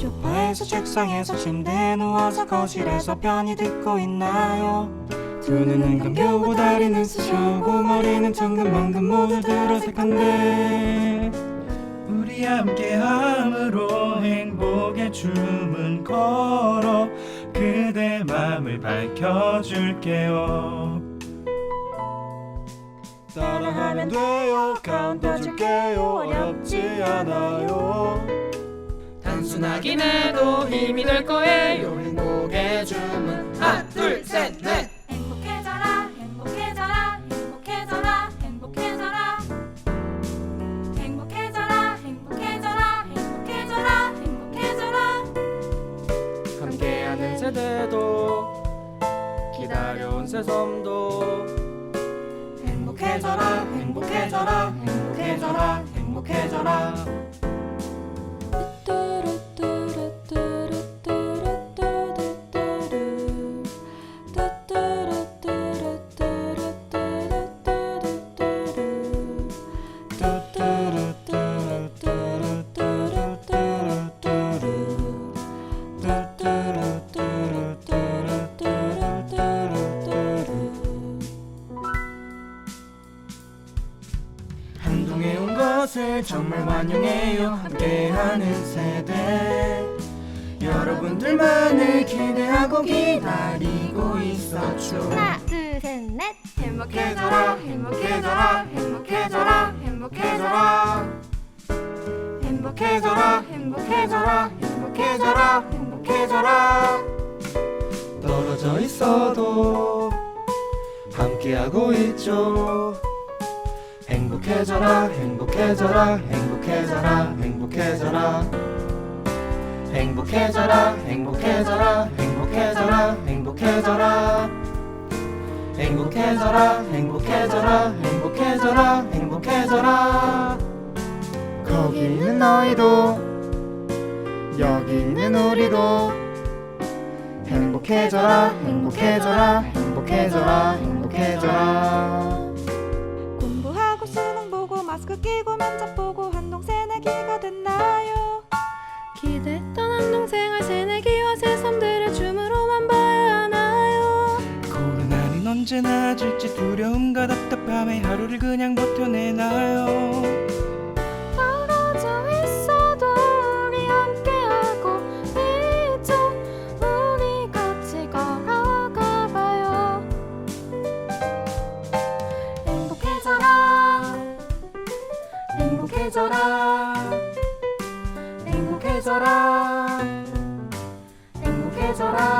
소파에서 책상에서 침대에 누워서 거실에서 편히 듣고 있나요? 두 눈은 감겨고 다리는 쑤셔오고 머리는 천근만근 모두 들어색한데. 우리 함께함으로 행복의 춤은 걸어 그대 맘을 밝혀줄게요. 따라하면 돼요. 카운터 줄게요. 어렵지 않아요. 단 순하긴 해도 힘이 될 거예요 행복의 주문. 하나 둘셋넷. 행복해져라 행복해져라 행복해져라 행복해져라. 행복해져라 행복해져라 행복해져라 행복해져라. 함께하는 세대도 기다려온 새섬도. 행복해져라 행복해져라 행복해져라 행복해져라 것을 정말 환영해요. 함께하는 세대. 여러분들만을 기대하고 기다리고 있었죠. 하나 둘셋넷. 행복해져라 행복해져라 행복해져라 행복해져라. 행복해져라 행복해져라 행복해져라 행복해져라. 떨어져 있어도 함께하고 있죠 행복해져라 행복해져라 행복해져라 행복해져라. 행복해져라 행복해져라 행복해져라 행복해져라. 행복해져라 행복해져라 행복해져라 행복해져라. 거기 있는 너희도 여기 있는 우리도. 행복해져라 행복해져라 행복해져라 행복해져라 마스크 끼고 면접 보고 한동 새내기가 됐나요? 기대했던 한동 생활 새내기와 새섬들의 춤으로만 봐야 하나요? 코로나는 언제나 질지 두려움과 답답함에 하루를 그냥 버텨내나요 행복해져라. 행복해져라. 행복해져라